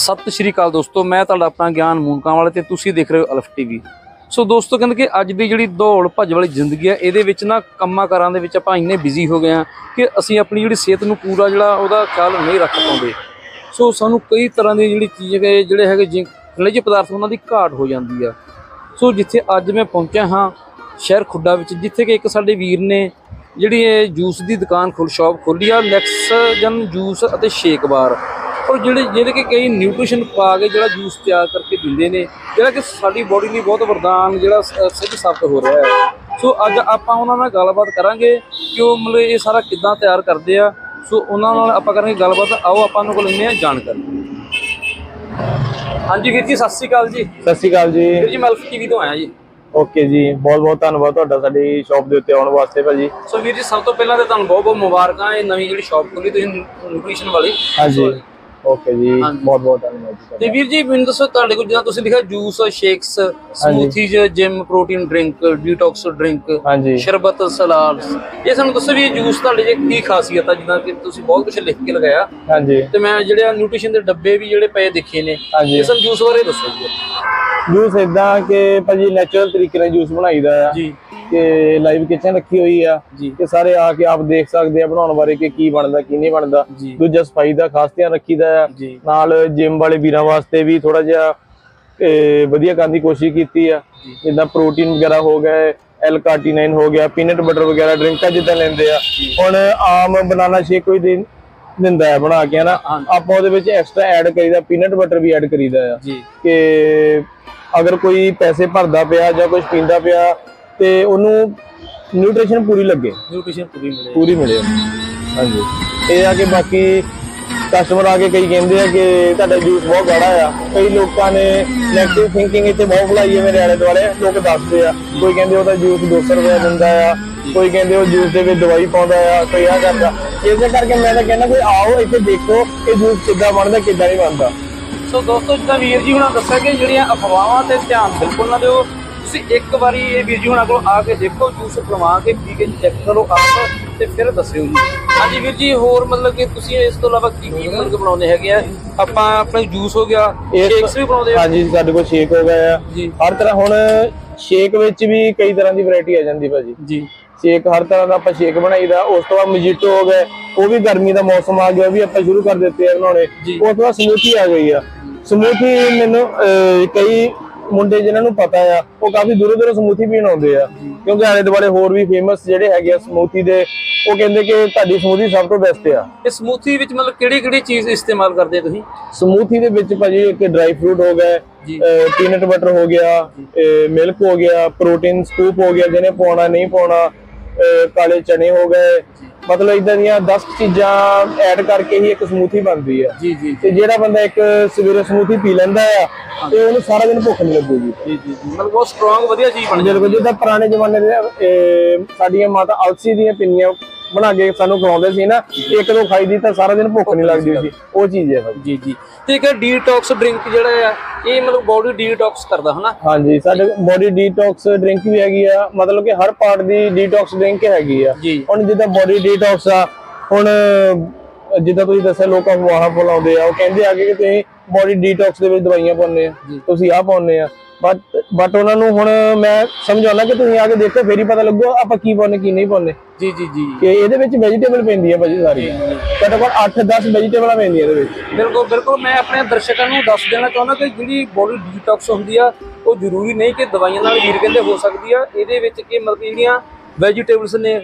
ਸਤਿ ਸ਼੍ਰੀ ਅਕਾਲ ਦੋਸਤੋ, ਮੈਂ ਤੁਹਾਡਾ ਆਪਣਾ ਗਿਆਨ ਮੂਨਕਾਂ ਵਾਲੇ ਤੇ ਤੁਸੀਂ ਦੇਖ ਰਹੇ ਹੋ ਅਲਫ ਟੀਵੀ। ਸੋ ਦੋਸਤੋ, ਕਹਿੰਦੇ ਕਿ ਅੱਜ ਦੀ ਜਿਹੜੀ ਦੌੜ ਭੱਜ ਵਾਲੀ ਜ਼ਿੰਦਗੀ ਹੈ ਇਹਦੇ ਵਿੱਚ ਨਾ ਕੰਮਾਂ ਕਾਰਾਂ ਦੇ ਵਿੱਚ ਆਪਾਂ ਇੰਨੇ ਬਿਜ਼ੀ ਹੋ ਗਏ ਆ ਕਿ ਅਸੀਂ ਆਪਣੀ ਜਿਹੜੀ ਸਿਹਤ ਨੂੰ ਪੂਰਾ ਜਿਹੜਾ ਉਹਦਾ ਖਿਆਲ ਨਹੀਂ ਰੱਖ ਪਾਉਂਦੇ। ਸੋ ਸਾਨੂੰ ਕਈ ਤਰ੍ਹਾਂ ਦੀ ਜਿਹੜੀ ਚੀਜ਼ ਹੈਗੇ, ਜਿਹੜੇ ਹੈਗੇ ਜਿ- ਖਣਿਜ ਪਦਾਰਥ ਉਹਨਾਂ ਦੀ ਘਾਟ ਹੋ ਜਾਂਦੀ ਆ। ਸੋ ਜਿੱਥੇ ਅੱਜ ਮੈਂ ਪਹੁੰਚਿਆ ਹਾਂ, ਸ਼ਹਿਰ ਖੁੱਡਾ ਵਿੱਚ, ਜਿੱਥੇ ਕਿ ਇੱਕ ਸਾਡੇ ਵੀਰ ਨੇ ਜਿਹੜੀ ਇਹ ਜੂਸ ਦੀ ਦੁਕਾਨ ਖੁੱਲ, ਸ਼ਾਪ ਖੋਲੀ ਆ ਲੈਕਸਜਨ ਜੂਸ ਅਤੇ ਸ਼ੇਕ ਬਾਰ। ਔਰ ਜਿਹੜੇ ਜਿਹੜੇ ਕਿ ਕਈ ਨਿਊਟ੍ਰੀਸ਼ਨ ਪਾ ਕੇ ਜਿਹੜਾ ਜੂਸ ਤਿਆਰ ਕਰਕੇ ਦਿੰਦੇ ਨੇ ਜਿਹੜਾ ਕਿ ਸਾਡੀ ਬੋਡੀ ਲਈ ਬਹੁਤ ਵਰਦਾਨ ਜਿਹੜਾ ਸਿੱਧ ਸਾਬਤ ਹੋ ਰਿਹਾ ਹੈ। ਸੋ ਅੱਜ ਆਪਾਂ ਉਹਨਾਂ ਨਾਲ ਗੱਲਬਾਤ ਕਰਾਂਗੇ ਕਿ ਉਹ ਮਤਲਬ ਇਹ ਸਾਰਾ ਕਿੱਦਾਂ ਤਿਆਰ ਕਰਦੇ ਆ। ਸੋ ਉਹਨਾਂ ਨਾਲ ਆਪਾਂ ਕਰਾਂਗੇ ਗੱਲਬਾਤ। ਆਓ ਆਪਾਂ ਉਹਨਾਂ ਕੋਲ ਲੈਂਦੇ ਆ ਜਾਣਕਾਰੀ। ਹਾਂਜੀ ਵੀਰ ਜੀ ਸਤਿ ਸ਼੍ਰੀ ਅਕਾਲ ਜੀ। ਸਤਿ ਸ਼੍ਰੀ ਅਕਾਲ ਜੀ। ਵੀਰ ਜੀ ਮੈਂ ਅਲਫ ਟੀਵੀ ਤੋਂ ਆਇਆ ਜੀ। ਓਕੇ ਜੀ ਬਹੁਤ ਬਹੁਤ ਧੰਨਵਾਦ ਤੁਹਾਡਾ ਸਾਡੀ ਸ਼ਾਪ ਦੇ ਉੱਤੇ ਆਉਣ ਵਾਸਤੇ ਭਾਜੀ। ਸੋ ਵੀਰ ਜੀ ਸਭ ਤੋਂ ਪਹਿਲਾਂ ਤਾਂ ਤੁਹਾਨੂੰ ਬਹੁਤ ਬਹੁਤ ਮੁਬਾਰਕਾਂ। ਇਹ ਨਵੀਂ ਜਿਹੜੀ ਸ਼ਾਪ ਖੋਲੀ ਤੁਸੀਂ ਨਿਊਟ੍ਰੀਸ਼ਨ ਵਾਲੀ। ਹਾਂਜੀ। ਓਕੇ ਜੀ ਹਾਂਜੀ। ਬਹੁਤ ਬਹੁਤ ਧੰਨਵਾਦ ਜੀ ਤੇ ਤੁਹਾਡਾ। ਵੀਰ ਜੀ ਮੈਨੂੰ ਦੱਸੋ ਤੁਹਾਡੇ ਕੋਲ ਜਿੱਦਾਂ ਤੁਸੀਂ ਲਿਖਿਆ juice shakes smoothies gym protein drink detox drink ਹਾਂਜੀ। ਸ਼ਰਬਤ ਸਲਾਦ ਇਹ ਸਾਨੂੰ ਦੱਸੋ ਵੀ ਇਹ ਜੂਸ ਤੁਹਾਡੇ ਜੇ ਕੀ ਖਾਸੀਅਤ ਆ ਜਿੱਦਾਂ ਕਿ ਤੁਸੀਂ ਬਹੁਤ ਕੁਝ ਲਿਖ ਕੇ ਲਗਾਇਆ। ਹਾਂਜੀ। ਤੇ ਮੈਂ ਜਿਹੜੇ ਆ ਨਿਊਟ੍ਰੀਸ਼ਨ ਦੇ ਡੱਬੇ ਵੀ ਜਿਹੜੇ ਪਏ ਦੇਖੇ ਨੇ ਹਾਂਜੀ। ਇਹ ਸਾਨੂੰ ਜੂਸ ਬਾਰੇ ਦੱਸੋ ਜੀ। ਜੂਸ ਇਦਾਂ ਕਿ ਭਾਜੀ ਨੈਚੁਰਲ ਤਰੀਕੇ ਨਾਲ ਜੂਸ ਬਣਾਈਦਾ ਆ। ਜੀ। ਕਿ ਲਾਈਵ ਕਿਚਨ ਰੱਖੀ ਹੋਈ ਆ ਕਿ ਸਾਰੇ ਆ ਕੇ ਆਪ ਦੇਖ ਸਕਦੇ ਆ ਬਣਾਉਣ ਬਾਰੇ ਕਿ ਕੀ ਬਣਦਾ ਕੀ ਨਹੀਂ ਬਣਦਾ। ਦੂਜਾ ਸਫ਼ਾਈ ਦਾ ਖਾਸ ਧਿਆਨ ਰੱਖੀਦਾ ਨਾਲ ਜਿਮ ਵਾਲੇ ਵੀਰਾਂ ਵਾਸਤੇ ਵੀ ਥੋੜਾ ਜਿਹਾ ਵਧੀਆ ਕਰਨ ਦੀ ਕੋਸ਼ਿਸ਼ ਕੀਤੀ ਆ। ਜਿੱਦਾਂ ਪ੍ਰੋਟੀਨ ਵਗੈਰਾ ਹੋ ਗਏ ਐਲ ਕਾਰਟੀਨਾਈਨ ਹੋ ਗਿਆ ਪੀਨਟ ਬਟਰ ਵਗੈਰਾ ਡਰਿੰਕਾਂ ਜਿੱਦਾਂ ਲੈਂਦੇ ਆ। ਹੁਣ ਆਮ ਬਨਾਨਾ ਸ਼ੇਕ ਕੋਈ ਦਿਨ ਦਿੰਦਾ ਹੈ ਬਣਾ ਕੇ ਹਨਾ। ਆਪਾਂ ਉਹਦੇ ਵਿੱਚ ਐਕਸਟਰਾ ਐਡ ਕਰੀਦਾ ਪੀਨਟ ਬਟਰ ਵੀ ਐਡ ਕਰੀਦਾ ਆ। ਕਿ ਅਗਰ ਕੋਈ ਪੈਸੇ ਭਰਦਾ ਪਿਆ ਜਾਂ ਕੁਝ ਪੀਂਦਾ ਪਿਆ ਤੇ ਉਹਨੂੰ ਨਿਊਟ੍ਰੀਸ਼ਨ ਪੂਰੀ ਲੱਗੇ। ਨਿਊਟ੍ਰੀਸ਼ਨ ਪੂਰੀ ਮਿਲੇ। ਪੂਰੀ ਮਿਲੇ। ਹਾਂਜੀ। ਇਹ ਆ ਕਿ ਬਾਕੀ ਕਸਟਮਰ ਆ ਕੇ ਕਈ ਕਹਿੰਦੇ ਆ ਕਿ ਤੁਹਾਡਾ ਜੂਸ ਬਹੁਤ ਗਾੜਾ ਆ। ਕਈ ਲੋਕਾਂ ਨੇ ਨੈਗੇਟਿਵ ਥਿੰਕਿੰਗ ਇੱਥੇ ਬਹੁਤ ਫਲਾਈ ਹੈ ਮੇਰੇ ਆਲੇ ਦੁਆਲੇ। ਲੋਕ ਦੱਸਦੇ ਆ ਕੋਈ ਕਹਿੰਦੇ ਉਹਦਾ ਜੂਸ 200 ਰੁਪਏ ਦਿੰਦਾ ਆ ਕੋਈ ਕਹਿੰਦੇ ਉਹ ਜੂਸ ਦੇ ਵਿੱਚ ਦਵਾਈ ਪਾਉਂਦਾ ਆ ਕੋਈ ਆ ਕਰਦਾ। ਇਸੇ ਕਰਕੇ ਮੈਂ ਤਾਂ ਕਹਿੰਦਾ ਕੋਈ ਆਓ ਇੱਥੇ ਦੇਖੋ ਕਿ ਜੂਸ ਕਿੱਦਾਂ ਬਣਦਾ ਕਿੱਦਾਂ ਨਹੀਂ ਬਣਦਾ। ਸੋ ਦੋਸਤੋ ਜਿੱਦਾਂ ਵੀਰ ਜੀ ਹੁਣਾਂ ਦੱਸਿਆ ਕਿ ਜਿਹੜੀਆਂ ਅਫਵਾਹਾਂ ਤੇ ਧਿਆਨ ਬਿਲਕੁਲ ਨਾ ਦਿਓ ਤੁਸੀਂ ਇੱਕ ਵਾਰੀ ਇਹ ਵੀਰ ਜੀ ਹੁਣਾਂ ਕੋਲ ਆ ਕੇ ਦੇਖੋ ਜੂਸ ਬਣਵਾ ਕੇ ਪੀ ਕੇ ਚੈੱਕ ਕਰੋ ਆਪ ਤੇ ਫਿਰ ਦੱਸਿਓ ਜੀ। ਹਾਂਜੀ ਵੀਰ ਜੀ ਹੋਰ ਮਤਲਬ ਕਿ ਤੁਸੀਂ ਇਸ ਤੋਂ ਇਲਾਵਾ ਕੀ ਕੀ ਮਤਲਬ ਕਿ ਬਣਾਉਂਦੇ ਹੈਗੇ ਆ? ਆਪਾਂ ਆਪਣੇ ਜੂਸ ਹੋ ਗਿਆ ਸ਼ੇਕਸ ਵੀ ਬਣਾਉਂਦੇ ਆ। ਹਾਂਜੀ ਸਾਡੇ ਕੋਲ ਸ਼ੇਕ ਹੋ ਗਿਆ ਆ। ਹਰ ਤਰ੍ਹਾਂ ਹੁਣ ਸ਼ੇਕ ਵਿੱਚ ਵੀ ਕਈ ਤਰ੍ਹਾਂ ਦੀ ਵੈਰਾਈਟੀ ਆ ਜਾਂਦੀ ਭਾਜੀ। ਜੀ। ਸ਼ੇਕ ਹਰ ਤਰ੍ਹਾਂ ਦਾ ਆਪਾਂ ਸ਼ੇਕ ਬਣਾਈਦਾ ਉਸ ਤੋਂ ਬਾਅਦ ਮਜੀਟੋ ਹੋ ਗਏ ਉਹ ਵੀ ਗਰਮੀ ਦਾ ਮੌਸਮ ਆ ਗਿਆ ਉਹ ਵੀ ਆਪਾਂ ਸ਼ੁਰੂ ਕਰ ਦਿੱਤੇ ਆ ਬਣਾਉਣੇ। ਉਸ ਤੋਂ ਬਾਅਦ ਸਮੂਥੀ ਆ ਗਈ ਆ। ਸਮੂਥੀ ਮੈਨੂੰ ਕਈ ਮੁੰਡੇ ਜਿਨ੍ਹਾਂ ਨੂੰ ਪਤਾ ਆ ਉਹ ਕਾਫੀ ਦੂਰੋਂ ਦੂਰੋਂ ਸਮੂਥੀ ਪੀਣ ਆਉਂਦੇ ਆ। ਕਿਉਂਕਿ ਆਲੇ ਦੁਆਲੇ ਹੋਰ ਵੀ ਫੇਮਸ ਜਿਹੜੇ ਹੈਗੇ ਆ ਸਮੂਥੀ ਦੇ ਉਹ ਕਹਿੰਦੇ ਕਿ ਤੁਹਾਡੀ ਸਮੂਥੀ ਸਭ ਤੋਂ ਬੈਸਟ ਆ। ਇਹ ਸਮੂਥੀ ਵਿੱਚ ਮਤਲਬ ਕਿਹੜੀ ਕਿਹੜੀ ਚੀਜ਼ ਇਸਤੇਮਾਲ ਕਰਦੇ ਆ ਤੁਸੀਂ? ਸਮੂਥੀ ਦੇ ਵਿੱਚ ਭਾਜੀ ਇੱਕ ਡਰਾਈ ਫਰੂਟ ਹੋ ਜੀ। ਪੀਨਟ ਬਟਰ ਹੋ ਗਿਆ ਮਿਲਕ ਹੋ ਗਿਆ ਪ੍ਰੋਟੀਨ ਸਕੂਪ ਹੋ ਗਿਆ ਜਿਹਨੇ ਪਾਉਣਾ ਨਹੀਂ ਪਾਉਣਾ ਕਾਲੇ ਚਨੇ ਹੋ ਗਏ ਮਤਲਬ ਇਦਾਂ ਦੀਆਂ 10 ਚੀਜ਼ਾਂ ਐਡ ਕਰਕੇ ਹੀ ਇੱਕ ਸਮੂਥੀ ਬਣਦੀ ਆ। ਜੀ ਜੀ ਤੇ ਜਿਹੜਾ ਬੰਦਾ ਇੱਕ ਸਵੇਰੇ ਸਮੂਥੀ ਪੀ ਲੈਂਦਾ ਆ ਤੇ ਉਹਨੂੰ ਸਾਰਾ ਦਿਨ ਭੁੱਖ ਨਹੀਂ ਲੱਗੂਗੀ ਜੀ। ਜੀ ਮਤਲਬ ਬਹੁਤ ਸਟਰੋਂਗ ਵਧੀਆ ਚੀਜ਼ ਬਣ ਜਾਂਦੀ। ਬਿਲਕੁਲ ਜਿੱਦਾਂ ਪੁਰਾਣੇ ਜ਼ਮਾਨੇ ਦੇ ਸਾਡੀਆਂ ਮਾਤਾ ਅਲਸੀ ਦੀਆਂ ਪਿੰਨੀਆਂ ਬਣਾ ਕੇ ਸਾਨੂੰ ਖਵਾਉਂਦੇ ਸੀ ਨਾ ਇੱਕ ਦੋ ਖਾਈ ਦੀ ਤਾਂ ਸਾਰਾ ਦਿਨ ਭੁੱਖ ਨਹੀਂ ਲੱਗਦੀ ਸੀ। ਉਹ ਚੀਜ਼ ਹੈ ਜੀ ਜੀ। ਤੇ ਇੱਕ ਡੀਟੌਕਸ ਡਰਿੰਕ ਜਿਹੜਾ ਆ ਇਹ ਮਤਲਬ ਬਾਡੀ ਡੀਟੌਕਸ ਕਰਦਾ ਹਨਾ? ਹਾਂਜੀ ਸਾਡੇ ਬੋਡੀ ਡੀਟੌਕਸ ਡਰਿੰਕ ਵੀ ਹੈਗੀ ਆ ਮਤਲਬ ਕਿ ਹਰ ਪਾਰਟ ਦੀ ਡੀਟੌਕਸ ਡਰਿੰਕ ਹੈਗੀ ਆ। ਹੁਣ ਜਿੱਦਾਂ ਬੋਡੀ ਡੀਟੌਕਸ ਆ ਹੁਣ ਜਿੱਦਾਂ ਤੁਸੀਂ ਦੱਸਿਆ ਲੋਕਾਂ ਵਾਹਾਂ ਫੁਲਾਉਂਦੇ ਆ ਉਹ ਕਹਿੰਦੇ ਆ ਕਿ ਤੁਸੀਂ ਬੋਡੀ ਡੀਟੌਕਸ ਦੇ ਵਿੱਚ ਦਵਾਈਆਂ ਪਾਉਂਦੇ ਆ। ਤੁਸੀਂ ਆਹ ਪਾਉਂਦੇ ਆ। ਬਟ ਬਟ ਉਹਨਾਂ ਨੂੰ ਹੁਣ ਮੈਂ ਸਮਝਾਉਣਾ ਕਿ ਤੁਸੀਂ ਆ ਕੇ ਦੇਖੋ ਫੇਰ ਹੀ ਪਤਾ ਲੱਗੂ ਆਪਾਂ ਕੀ ਪਾਉਂਦੇ ਕੀ ਨਹੀਂ ਪਾਉਂਦੇ। ਜੀ ਜੀ ਜੀ। ਕਿ ਇਹਦੇ ਵਿੱਚ ਵੈਜੀਟੇਬਲ ਪੈਂਦੀ ਆ ਭਾਜੀ ਸਾਰੀ। ਘੱਟੋ ਘੱਟ 8-10 ਵੈਜੀਟੇਬਲਾਂ ਪੈਂਦੀਆਂ ਇਹਦੇ ਵਿੱਚ। ਬਿਲਕੁਲ ਬਿਲਕੁਲ ਮੈਂ ਆਪਣੇ ਦਰਸ਼ਕਾਂ ਨੂੰ ਦੱਸ ਦੇਣਾ ਚਾਹੁੰਦਾ ਕਿ ਜਿਹੜੀ ਬੋਡੀ ਡੀਟੌਕਸ ਹੁੰਦੀ ਆ ਉਹ ਜ਼ਰੂਰੀ ਨਹੀਂ ਕਿ ਦਵਾਈਆਂ ਨਾਲ ਵੀਰ ਕਹਿੰਦੇ ਹੋ ਸਕਦੀ ਆ। ਇਹਦੇ ਵਿੱਚ ਕੀ ਮਤਲਬ ਜਿਹੜੀਆਂ ਵੈਜੀਟੇਬਲਸ ਨੇ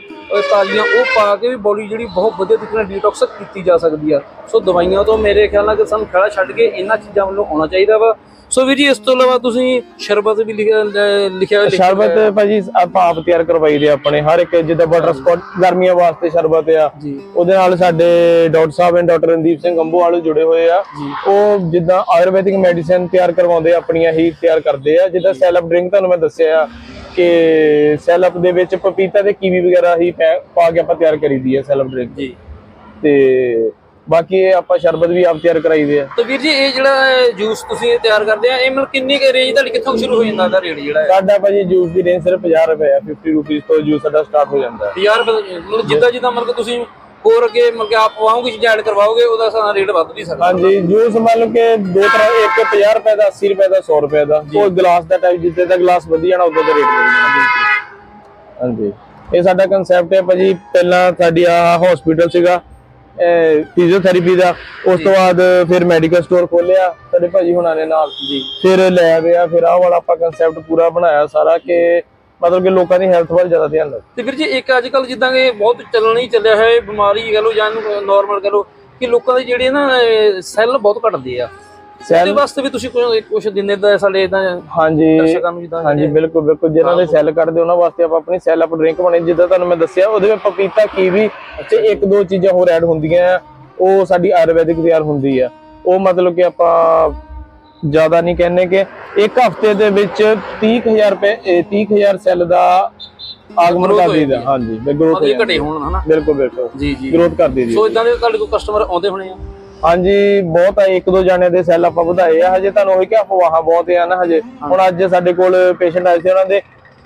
ਤਾਜ਼ੀਆਂ ਉਹ ਪਾ ਕੇ ਵੀ ਬੋਡੀ ਜਿਹੜੀ ਬਹੁਤ ਵਧੀਆ ਤਰੀਕੇ ਨਾਲ ਡੀਟੌਕਸ ਕੀਤੀ ਜਾ ਸਕਦੀ ਆ। ਸੋ ਦਵਾਈਆਂ ਤੋਂ ਮੇਰੇ ਖਿਆਲ ਨਾਲ ਕਿ ਸਾਨੂੰ ਖੜਾ ਛੱਡ ਕੇ ਇਹਨਾਂ ਚੀਜ਼ਾਂ ਵੱਲੋਂ ਆਉਣਾ ਚਾਹੀਦਾ ਵਾ। ਸੋ ਵੀਰ ਜੀ ਇਸ ਤੋਂ ਇਲਾਵਾ ਤੁਸੀਂ ਸ਼ਰਬਤ ਵੀ ਲਿਖਿਆ ਲਿਖਿਆ ਲਿਖਿਆ ਸ਼ਰਬਤ ਭਾਜੀ ਆਪਾਂ ਆਪ ਤਿਆਰ ਕਰਵਾਈ ਦੇ ਆਪਣੇ। ਹਰ ਇੱਕ ਜਿੱਦਾਂ ਬਟਰ ਸਕਾਚ ਗਰਮੀਆਂ ਵਾਸਤੇ ਸ਼ਰਬਤ ਆ। ਉਹਦੇ ਨਾਲ ਸਾਡੇ ਡਾਕਟਰ ਸਾਹਿਬ ਐਂਡ ਡਾਕਟਰ ਰਣਦੀਪ ਸਿੰਘ ਅੰਬੋਵਾਲ ਜੁੜੇ ਹੋਏ ਆ। ਉਹ ਜਿੱਦਾਂ ਆਯੁਰਵੈਦਿਕ ਮੈਡੀਸਿਨ ਤਿਆਰ ਕਰਵਾਉਂਦੇ ਆ, ਆਪਣੀਆਂ ਹੀ ਤਿਆਰ ਕਰਦੇ ਆ। ਜਿੱਦਾਂ ਸੈਲਫ ਡਰਿੰਕ ਤੁਹਾਨੂੰ ਮੈਂ ਦੱਸਿਆ ਆ ਕਿ ਸੈਲਫ ਦੇ ਵਿੱਚ ਪਪੀਤਾ ਤੇ ਕੀਵੀ ਵਗੈਰਾ ਹੀ ਪੈ- ਪਾ ਕੇ ਆਪਾਂ ਤਿਆਰ ਕਰੀਦੀ ਆ ਸੈਲਫ ਡਰਿੰਕ ਜੀ। ਤੇ ਬਾਕੀ ਇਹ ਆਪਾਂ ਸ਼ਰਬਤ ਵੀ ਆਪ ਤਿਆਰ ਕਰਾਈਦੇ ਆ। ਤਾਂ ਵੀਰ ਜੀ ਇਹ ਜਿਹੜਾ ਜੂਸ ਤੁਸੀਂ ਇਹ ਤਿਆਰ ਕਰਦੇ ਆ ਇਹ ਮਤਲਬ ਕਿੰਨੀ ਕੁ ਰੇਂਜ ਤੁਹਾਡੀ ਕਿੱਥੋਂ ਸ਼ੁਰੂ ਹੋ ਜਾਂਦਾ ਇਹਦਾ ਰੇਟ ਜਿਹੜਾ ਹੈ ਸਾਡਾ ਭਾਜੀ ਜੂਸ ਦੀ ਰੇਂਜ ਸਿਰਫ 50 ਰੁਪਏ ਆ 50 ਰੁਪਏ ਤੋਂ ਜੂਸ ਸਾਡਾ ਸਟਾਰਟ ਹੋ ਜਾਂਦਾ। ਹੈ 50 ਰੁਪਏ ਦਾ- ਮਤਲਬ ਜਿੱਦਾਂ ਜਿੱਦਾਂ ਮਤਲਬ ਕਿ ਤੁਸੀਂ ਹੋਰ ਅੱਗੇ ਮਤਲਬ ਕਿ ਆਪ ਪਵਾਓਗੇ ਚੀਜ਼ਾਂ ਐਡ ਕਰਵਾਓਗੇ ਉਹਦਾ ਸਾਰਾ ਰੇਟ ਵੱਧ ਵੀ ਸਕਦਾ। ਹਾਂਜੀ ਜੂਸ ਮੰਨ ਲਓ ਕਿ ਦੋ ਤਰ੍ਹਾਂ ਇੱਕ 50 ਰੁਪਏ ਦਾ 80 ਰੁਪਏ ਦਾ 100 ਰੁਪਏ ਦਾ। ਕੋਈ ਗਲਾਸ ਦਾ ਟਾਈਪ ਜਿੱਤੇ ਦਾ ਗਲਾਸ ਵਧੀਆ ਨਾ ਉਦੋਂ ਦਾ ਰੇਟ ਵਧੀਆ ਹਾਂਜੀ। ਇਹ ਸਾਡਾ ਕਨਸੈਪਟ ਹੈ ਭਾਜੀ ਪਹਿਲਾਂ ਸਾਡੀ ਆ ਹਸਪੀਟਲ ਸੀਗਾ। ਫਿਜ਼ੀਓਥੈਰੇਪੀ ਦਾ। ਉਸ ਤੋਂ ਬਾਅਦ ਫਿਰ ਮੈਡੀਕਲ ਸਟੋਰ ਖੋਲਿਆ ਸਾਡੇ ਭਾਜੀ ਹੁਣਾਂ ਨੇ ਨਾਲ। ਜੀ। ਫਿਰ ਲੈਬ ਆ। ਫਿਰ ਆਹ ਵਾਲਾ ਆਪਾਂ ਕਨਸੈਪਟ ਪੂਰਾ ਬਣਾਇਆ ਸਾਰਾ ਕਿ ਮਤਲਬ ਕਿ ਲੋਕਾਂ ਦੀ ਹੈਲਥ ਵੱਲ ਜ਼ਿਆਦਾ ਧਿਆਨ ਰੱਖ ਤੇ ਵੀਰ ਜੀ ਇੱਕ ਅੱਜ ਕੱਲ ਜਿੱਦਾਂ ਕਿ ਬਹੁਤ ਚੱਲਣ ਹੀ ਚੱਲਿਆ ਹੈ ਬਿਮਾਰੀ ਕਹ ਲਓ ਜਾਂ ਨਾਰਮਲ ਕਹ ਲਓ ਕਿ ਲੋਕਾਂ ਦੇ ਜਿਹੜੇ ਨਾ ਸੈੱਲ ਬਹੁਤ ਘਟਦੇ ਆ। ਉਹਦੇ ਵਾਸਤੇ ਵੀ ਤੁਸੀਂ ਕੁਝ ਕੁਝ ਦਿੰਦੇ ਤਾਂ ਸਾਡੇ ਇਦਾਂ ਹਾਂਜੀ ਦਰਸ਼ਕਾਂ ਨੂੰ ਜਿੱਦਾਂ ਹਾਂਜੀ ਬਿਲਕੁਲ ਬਿਲਕੁਲ। ਜਿਨ੍ਹਾਂ ਦੇ ਸੈੱਲ ਕੱਢਦੇ ਉਹਨਾਂ ਵਾਸਤੇ ਆਪਾਂ ਆਪਣੀ ਸੈੱਲ ਅਪ ਡਰਿੰਕ ਬਣੇ। ਜਿੱਦਾਂ ਤੁਹਾਨੂੰ ਮੈਂ ਦੱਸਿਆ ਉਹਦੇ ਵਿੱਚ ਪਪੀਤਾ ਕੀਵੀ ਤੇ ਇੱਕ ਦੋ ਚੀਜ਼ਾਂ ਹੋਰ ਐਡ ਹੁੰਦੀਆਂ ਆ। ਉਹ ਸਾਡੀ ਆਯੁਰਵੈਦਿਕ ਤਿਆਰ ਹੁੰਦੀ ਆ। ਉਹ ਮਤਲਬ ਕਿ ਆਪਾਂ ਜ਼ਿਆਦਾ ਨਹੀਂ ਕਹਿੰਨੇ ਕਿ ਇੱਕ ਹਫ਼ਤੇ ਦੇ ਵਿੱਚ 30000 ਰੁਪਏ ਇਹ 30000 ਸੈੱਲ ਦਾ ਆਗਮਨ ਕਰ ਦਈਦਾ। ਹਾਂਜੀ ਗਰੋਥ ਉਹਦੇ ਘਟੇ ਹੋਣ ਹਨਾ। ਬਿਲਕੁਲ ਬਿਲਕੁਲ। ਜੀ ਜੀ। ਗਰੋਥ ਕਰ ਦਈਦੀ ਸੋ ਇਦਾਂ ਦੇ ਤੁਹਾਡੇ ਕੋਲ ਕਸਟਮਰ ਆਉਂਦੇ ਹੋਣੇ ਆ? ਹਾਂਜੀ ਬਹੁਤ ਆ ਇੱਕ ਦੋ ਜਾਣੇ ਦੇ ਸੈੱਲ ਆਪਾਂ ਵਧਾਏ ਆ। ਹਜੇ ਤੁਹਾਨੂੰ ਹੋਈ ਕਿ ਅਫਵਾਹਾਂ ਬਹੁਤ ਆ ਨਾ ਹਜੇ। ਹੁਣ ਅੱਜ ਸਾਡੇ ਕੋਲ ਪੇਸ਼ੈਂਟ ਆਏ ਸੀ ਉਹਨਾਂ ਦੇ।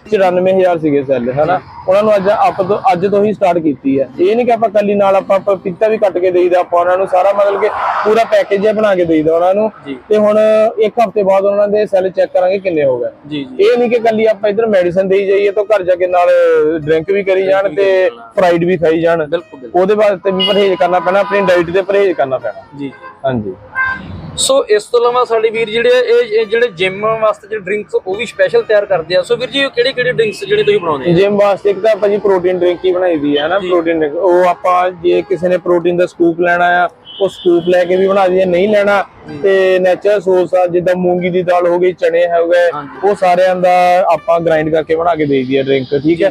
94000 ਸੀਗੇ ਸੈੱਲ ਹਨਾ? ਉਹਨਾਂ ਨੂੰ ਅੱਜ ਆਪ ਤੋਂ ਅੱਜ ਤੋਂ ਹੀ ਸਟਾਰਟ ਕੀਤੀ ਹੈ। ਇਹ ਨਹੀਂ ਕਿ ਆਪਾਂ ਕੱਲੀ ਨਾਲ ਆਪਾਂ ਪਪੀਤਾ ਵੀ ਕੱਟ ਕੇ ਦੇਈਦਾ ਆਪਾਂ ਉਹਨਾਂ ਨੂੰ ਸਾਰਾ ਮਤਲਬ ਕਿ ਪੂਰਾ ਪੈਕੇਜ ਜਿਹਾ ਬਣਾ ਕੇ ਦੇਈਦਾ ਉਹਨਾਂ ਨੂੰ। ਤੇ ਹੁਣ ਇੱਕ ਹਫ਼ਤੇ ਬਾਅਦ ਉਹਨਾਂ ਦੇ ਸੈੱਲ ਚੈੱਕ ਕਰਾਂਗੇ ਕਿੰਨੇ ਹੋ ਗਏ। ਇਹ ਨਹੀਂ ਕਿ ਕੱਲੀ ਆਪਾਂ ਇਧਰ ਮੈਡੀਸਨ ਦੇਈ ਜਾਈਏ ਤਾਂ ਘਰ ਜਾ ਕੇ ਨਾਲ ਡਰਿੰਕ ਵੀ ਕਰੀ ਜਾਣ ਤੇ ਫਰਾਈਡ ਵੀ ਖਾਈ ਜਾਣ। ਉਹਦੇ ਵਾਸਤੇ ਵੀ ਪਰਹੇਜ਼ ਕਰਨਾ ਪੈਣਾ ਆਪਣੀ ਡਾਈਟ ਤੇ ਪਰਹੇਜ਼ ਕਰਨਾ ਪੈਣਾ। ਜੀ। ਹਾਂਜੀ। ਸੋ ਇਸ ਤੋਂ ਇਲਾਵਾ ਸਾਡੇ ਵੀਰ ਜਿਹੜੇ ਇਹ ਜਿਹੜੇ ਜਿਮ ਵਾਸਤੇ ਜਿਹੜੇ ਡਰਿੰਕਸ ਉਹ ਵੀ ਸਪੈਸ਼ਲ ਤਿਆਰ ਕਰਦੇ ਆ। ਸੋ ਵੀਰ ਜੀ ਕਿਹੜੇ ਕਿਹੜੇ ਡਰਿੰਕਸ ਜਿਹੜੇ ਤੁਸੀਂ ਬਣਾਉਂਦੇ ਆ? ਜਿਮ ਵਾਸਤੇ ਇੱਕ ਤਾਂ ਭਾਜੀ ਪ੍ਰੋਟੀਨ ਡਰਿੰਕ ਹੀ ਬਣਾਈ ਦੀ ਹੈ ਨਾ ਪ੍ਰੋਟੀਨ ਡਰਿੰਕ ਉਹ ਆਪਾਂ ਜੇ ਕਿਸੇ ਨੇ ਪ੍ਰੋਟੀਨ ਦਾ ਸਕੂਪ ਲੈਣਾ ਆ ਉਹ ਸਕੂਪ ਲੈ ਕੇ ਵੀ ਬਣਾ ਦਈਏ ਨਹੀਂ ਲੈਣਾ ਤੇ ਨੈਚੁਰਲ ਸੋਰਸ ਆ ਜਿੱਦਾਂ ਮੂੰਗੀ ਦੀ ਦਾਲ ਹੋ ਗਈ ਚਨੇ ਹੋ ਗਏ ਉਹ ਸਾਰਿਆਂ ਦਾ ਆਪਾਂ ਗ੍ਰਾਈਂਡ ਕਰਕੇ ਬਣਾ ਕੇ ਦੀ ਹੈ ਡਰਿੰਕ ਠੀਕ ਹੈ?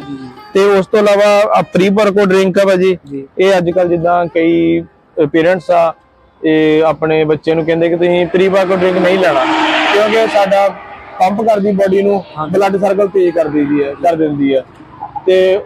ਤੇ ਉਸ ਤੋਂ ਇਲਾਵਾ ਪ੍ਰੀ ਵਰਕੋ ਡਰਿੰਕ ਆ ਭਾਜੀ। ਇਹ ਅੱਜ ਕੱਲ ਜਿੱਦਾਂ ਕਈ ਪੇਰੈਂਟਸ ਆ ਇਹ ਆਪਣੇ ਬੱਚੇ ਨੂੰ ਕਹਿੰਦੇ ਕਿ ਤੁਸੀਂ ਪ੍ਰੀ ਵਰਕੋ ਡਰਿੰਕ ਨਹੀਂ ਲੈਣਾ। ਕਿਉਂਕਿ ਸਾਡਾ ਪੰਪ ਕਰਦੀ ਬਾਡੀ ਨੂੰ ਬਲੱਡ ਸਰਕਲ ਤੇਜ਼ ਕਰ ਦਿੰਦੀ ਹੈ ਕਰ ਦਿੰਦੀ ਹੈ। ਤੇ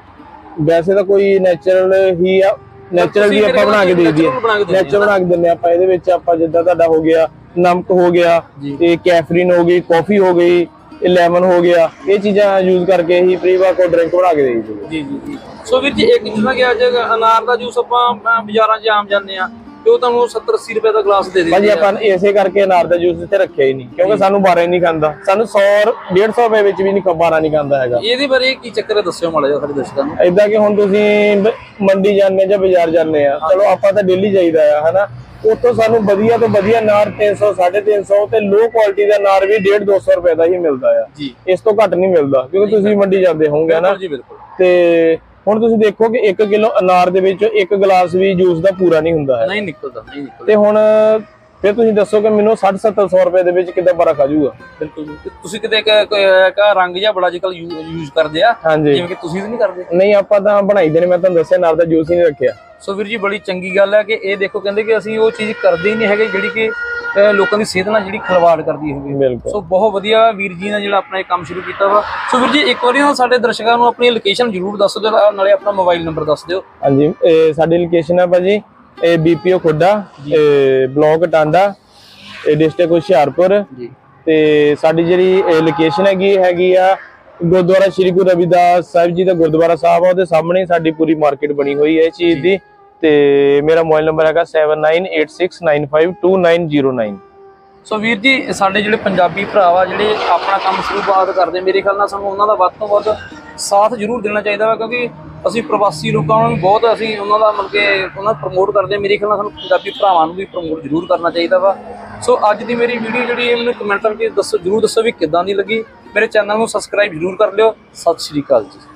ਵੈਸੇ ਤਾਂ ਕੋਈ ਨੈਚੁਰਲ ਹੀ ਆ ਨੈਚੁਰਲ ਵੀ ਆਪਾਂ ਬਣਾ ਕੇ ਦੇ ਦਈਏ natural ਬਣਾ ਕੇ ਕੇ ਦਿੰਦੇ ਆਪਾਂ ਇਹਦੇ ਵਿੱਚ ਆਪਾਂ ਜਿੱਦਾਂ ਤੁਹਾਡਾ ਹੋ ਗਿਆ ਨਮਕ ਹੋ ਗਿਆ। ਤੇ ਕੈਫਰੀਨ ਹੋ ਗਈ ਕਾਫੀ ਹੋ ਗਈ ਇਹ ਲੈਮਨ ਹੋ ਗਿਆ ਇਹ ਚੀਜ਼ਾਂ ਯੂਜ਼ ਕਰਕੇ ਹੀ ਪ੍ਰੀ ਵਰਕੋ ਡਰਿੰਕ ਬਣਾ ਕੇ ਦੇਈ ਜੀ ਜੀ ਜੀ। ਸੋ ਵੀਰ ਜੀ ਇੱਕ ਜਿਵੇਂ ਕਿ ਅੱਜ ਅਨਾਰ ਦਾ ਜੂਸ ਆਪਾਂ ਬਾਜ਼ਾਰਾਂ 'ਚ ਆਮ ਜਾਂਦੇ ਆ ਤੇ ਉਹ ਤੁਹਾਨੂੰ 70 80 ਰੁਪਏ ਦਾ ਗਲਾਸ ਦੇ ਭਾਜੀ ਦਿੰਦੇ ਆ। ਆਪਾਂ ਇਸੇ ਕਰਕੇ ਅਨਾਰ ਦਾ ਜੂਸ ਇੱਥੇ ਰੱਖਿਆ ਹੀ ਨਹੀਂ ਕਿਉਂਕਿ ਸਾਨੂੰ 12 ਨਹੀਂ ਖਾਂਦਾ। ਸਾਨੂੰ 100 150 ਰੁਪਏ ਵਿੱਚ ਵੀ ਨਹੀਂ 12 ਨਹੀਂ ਖਾਂਦਾ ਹੈਗਾ। ਇਹਦੇ ਬਾਰੇ ਕੀ ਚੱਕਰ ਹੈ ਦੱਸਿਓ ਮਾੜਾ ਜਿਹਾ ਸਾਡੇ ਦਰਸ਼ਕਾਂ ਨੂੰ। ਏਦਾਂ ਕਿ ਹੁਣ ਤੁਸੀਂ ਮੰਡੀ ਜਾਂਦੇ ਜਾਂ ਬਾਜ਼ਾਰ ਜਾਂਦੇ ਆ ਚਲੋ ਆਪਾਂ ਤਾਂ ਡੇਲੀ ਜਾਈਦਾ ਆ ਹਨਾ? ਉੱਥੋਂ ਸਾਨੂੰ ਵਧੀਆ ਤੋਂ ਵਧੀਆ ਨਾਰ 300 350 ਤੇ ਲੋ ਕੁਆਲਿਟੀ ਦਾ ਨਾਰ ਵੀ 1.5 200 ਰੁਪਏ ਦਾ ਹੀ ਮਿਲਦਾ ਆ। ਇਸ ਤੋਂ ਘੱਟ ਨਹੀਂ ਮਿਲਦਾ ਕਿਉਂਕਿ ਤੁਸੀਂ ਮੰਡੀ ਜਾਂਦੇ ਹੋਵੋਗੇ ਨਾ ਬਿਲਕੁਲ ਜੀ ਬਿਲਕੁਲ। ਤੇ ਹੁਣ ਤੁਸੀਂ ਦੇਖੋ ਕਿ 1 ਕਿਲੋ ਅਨਾਰ ਦੇ ਵਿੱਚ ਇੱਕ ਗਲਾਸ ਵੀ ਜੂਸ ਦਾ ਪੂਰਾ ਨਹੀਂ ਹੁੰਦਾ ਹੈ। ਨਹੀਂ ਨਿਕਲਦਾ ਨਹੀਂ ਨਿਕਲਦਾ। ਤੇ ਹੁਣ ਫਿਰ ਤੁਸੀਂ ਦੱਸੋ ਕਿ ਮੈਨੂੰ 60 700 ਰੁਪਏ ਦੇ ਵਿੱਚ ਕਿੱਦਾਂ ਬਰਕ ਆ ਜਾਊਗਾ? ਬਿਲਕੁਲ ਤੁਸੀਂ ਕਿਤੇ ਕ- ਕ- ਕ- ਰੰਗ ਜਿਹਾ ਬੜਾ ਅੱਜਕੱਲ ਯੂਜ਼ ਕਰਦੇ ਆ। ਜਿਵੇਂ ਕਿ ਤੁਸੀਂ ਵੀ ਨਹੀਂ ਕਰਦੇ। ਨਹੀਂ ਆਪਾਂ ਤਾਂ ਬਣਾਈ ਦੇ ਨੇ ਮੈਂ ਤੁਹਾਨੂੰ ਦੱਸਿਆ ਨਾਲ ਦਾ ਜੂਸ ਹੀ ਨਹੀਂ ਰੱਖਿਆ। ਸੋ ਵੀਰ ਜੀ ਬੜੀ ਚੰਗੀ ਗੱਲ ਹੈ ਕਿ ਇਹ ਦੇਖੋ ਕਹਿੰਦੇ ਕਿ ਅਸੀਂ ਉਹ ਚੀਜ਼ ਕਰਦੇ ਹੀ ਨਹੀਂ ਹੈਗੇ ਜਿਹੜੀ ਕਿ ਲੋਕਾਂ ਦੀ ਸਿਹਤ ਨਾਲ ਜਿਹੜੀ ਖਲਵਾੜ ਕਰਦੀ ਹੋਵੇ ਸੋ ਬਹੁਤ ਵਧੀਆ ਵੀਰ ਜੀ ਨੇ ਜਿਹੜਾ ਆਪਣਾ ਇਹ ਕੰਮ ਸ਼ੁਰੂ ਕੀਤਾ ਵਾ। ਸੋ ਵੀਰ ਜੀ ਇੱਕ ਵਾਰੀ ਨਾ ਸਾਡੇ ਦਰਸ਼ਕਾਂ ਨੂੰ ਆਪਣੀ ਲੋਕੇਸ਼ਨ ਜ਼ਰੂਰ ਦੱਸ ਦਿਓ ਨਾਲ- ਨਾਲੇ ਆਪਣਾ ਮੋਬਾਈਲ ਨੰਬਰ ਦੱਸ ਦਿਓ। ਹਾਂਜੀ ਇਹ ਸਾਡੀ ਲੋਕੇਸ਼ਨ ਹੈ ਭਾਜੀ ਇਹ ਬੀਪੀਓ ਖੁੱਡਾ ਇਹ ਬਲਾਕ ਟਾਂਡਾ ਇਹ ਡਿਸਟ੍ਰਿਕਟ ਹੁਸ਼ਿਆਰਪੁਰ। ਜੀ। ਤੇ ਸਾਡੀ ਜਿਹੜੀ ਲੋਕੇਸ਼ਨ ਹੈਗੀ ਹੈਗੀ ਆ ਗੁਰਦੁਆਰਾ ਸ੍ਰੀ ਗੁਰੂ ਰਵਿਦਾਸ ਸਾਹਿਬ ਜੀ ਦਾ ਗੁਰਦੁਆਰਾ ਸਾਹਿਬ ਆ ਉਹਦੇ ਸਾਹਮਣੇ ਸਾਡੀ ਪੂਰੀ ਮਾਰਕੀਟ ਬਣੀ ਹੋਈ ਹੈ ਇਹ ਚੀਜ਼ ਦੀ। ਤੇ ਮੇਰਾ ਮੋਬਾਈਲ ਨੰਬਰ ਹੈਗਾ 7986952909 ਸੋ ਵੀਰ ਜੀ, ਸਾਡੇ ਜਿਹੜੇ ਪੰਜਾਬੀ ਭਰਾ ਵਾ ਜਿਹੜੇ ਆਪਣਾ ਕੰਮ ਸ਼ੁਰੂਆਤ ਕਰਦੇ, ਮੇਰੇ ਖਿਆਲ ਨਾਲ ਸਾਨੂੰ ਉਹਨਾਂ ਦਾ ਵੱਧ ਤੋਂ ਵੱਧ ਸਾਥ ਜ਼ਰੂਰ ਦੇਣਾ ਚਾਹੀਦਾ ਵਾ, ਕਿਉਂਕਿ ਅਸੀਂ ਪ੍ਰਵਾਸੀ ਲੋਕਾਂ ਨੂੰ ਬਹੁਤ ਅਸੀਂ ਉਹਨਾਂ ਦਾ ਮਤਲਬ ਕਿ ਉਹਨਾਂ ਨੂੰ ਪ੍ਰਮੋਟ ਕਰਦੇ, ਮੇਰੇ ਖਿਆਲ ਨਾਲ ਸਾਨੂੰ ਪੰਜਾਬੀ ਭਰਾਵਾਂ ਨੂੰ ਵੀ ਪ੍ਰਮੋਟ ਜ਼ਰੂਰ ਕਰਨਾ ਚਾਹੀਦਾ ਵਾ। ਸੋ ਅੱਜ ਦੀ ਮੇਰੀ ਵੀਡੀਓ ਜਿਹੜੀ ਹੈ, ਮੈਨੂੰ ਕਮੈਂਟ ਵਿੱਚ ਦੱਸੋ, ਜ਼ਰੂਰ ਦੱਸੋ ਵੀ ਕਿੱਦਾਂ ਦੀ ਲੱਗੀ। ਮੇਰੇ ਚੈਨਲ ਨੂੰ ਸਬਸਕ੍ਰਾਈਬ ਜ਼ਰੂਰ ਕਰ ਲਿਓ। ਸਤਿ ਸ਼੍ਰੀ ਅਕਾਲ ਜੀ।